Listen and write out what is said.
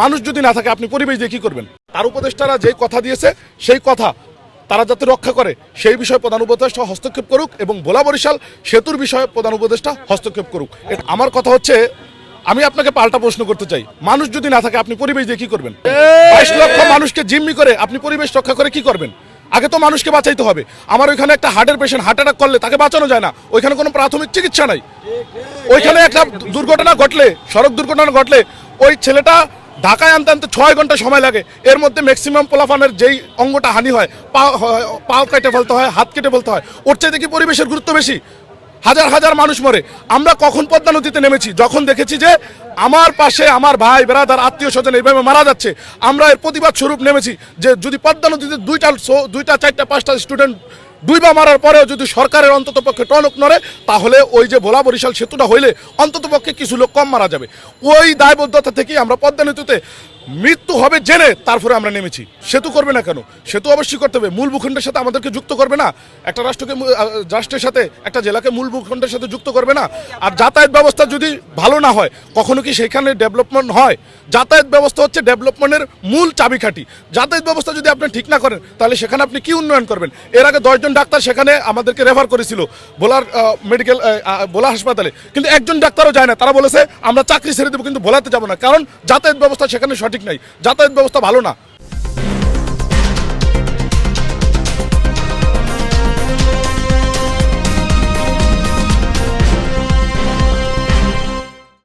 মানুষ যদি না থাকে আপনি পরিবেশ দিয়ে কি করবেন? তার উপদেষ্টারা যে কথা দিয়েছে সেই কথা তারা যাতে রক্ষা করে সেই বিষয়ে প্রধান উপদেষ্টা হস্তক্ষেপ করুক এবং ভোলা বরিশাল সেতুর বিষয়ে প্রধান উপদেষ্টা হস্তক্ষেপ করুক। আমার কথা হচ্ছে আমি আপনাকে পাল্টা প্রশ্ন করতে চাই। মানুষ যদি না থাকে আপনি পরিবেশ দিয়ে কি করবেন? বাইশ লক্ষ মানুষকে জিম্মি করে আপনি পরিবেশ রক্ষা করে কি করবেন? আগে তো মানুষকে বাঁচাইতে হবে। আমার ওইখানে একটা হার্টের পেশেন্ট হার্ট অ্যাটাক করলে তাকে বাঁচানো যায় না। ওইখানে কোনো প্রাথমিক চিকিৎসা নাই। ওইখানে একটা দুর্ঘটনা ঘটলে সড়ক দুর্ঘটনা ঘটলে ওই ছেলেটা ঢাকায় আনতে আনতে ছয় ঘণ্টা সময় লাগে। এর মধ্যে ম্যাক্সিমাম পোলাফানের যেই অঙ্গটা হানি হয়, পা পা কেটে ফেলতে হয়, হাত কেটে ফেলতে হয়, ওর চাইতে কি পরিবেশের গুরুত্ব বেশি। হাজার হাজার মানুষ মরে। আমরা কখন পদ্মা নদীতে নেমেছি? যখন দেখেছি যে আমার পাশে আমার ভাই বেড়াদার আত্মীয় স্বজন এইভাবে মারা যাচ্ছে, আমরা এর প্রতিবাদ স্বরূপ নেমেছি যে যদি পদ্মা নদীতে দুইটা দুইটা, চারটা, পাঁচটা স্টুডেন্ট দুইবার মারার পরেও যদি সরকারের অন্তত পক্ষে টনক নড়ে, তাহলে ওই যে ভোলা বরিশাল সেতুটা হইলে অন্তত পক্ষে কিছু লোক কম মারা যাবে। ওই দায়বদ্ধতা থেকেই আমরা পদ্মা নদীতে মৃত্যু হবে জেনে তারপরে আমরা নেমেছি। সেতু করবে না কেন? সেতু অবশ্যই করতে হবে। মূল ভূখণ্ডের সাথে আমাদেরকে যুক্ত করবে না। একটা রাষ্ট্রকে রাষ্ট্রের সাথে, একটা জেলাকে মূল ভূখণ্ডের সাথে যুক্ত করবে না। আর যাতায়াত ব্যবস্থা যদি ভালো না হয়, কখনো কি সেখানে ডেভেলপমেন্ট হয়? যাতায়াত ব্যবস্থা হচ্ছে ডেভেলপমেন্টের মূল চাবিকাঠি। যাতায়াত ব্যবস্থা যদি আপনি ঠিক না করেন, তাহলে সেখানে আপনি কি উন্নয়ন করবেন? এর আগে দশজন ডাক্তার সেখানে আমাদেরকে রেফার করেছিল, ভোলার মেডিকেল বোলা হাসপাতালে। কিন্তু একজন ডাক্তারও যায় না। তারা বলেছে, আমরা চাকরি ছেড়ে দেবো, কিন্তু ভোলাতে যাব না। কারণ যাতায়াত ব্যবস্থা সেখানে সঠিক নাই। যাতায়াত ব্যবস্থা ভালো না।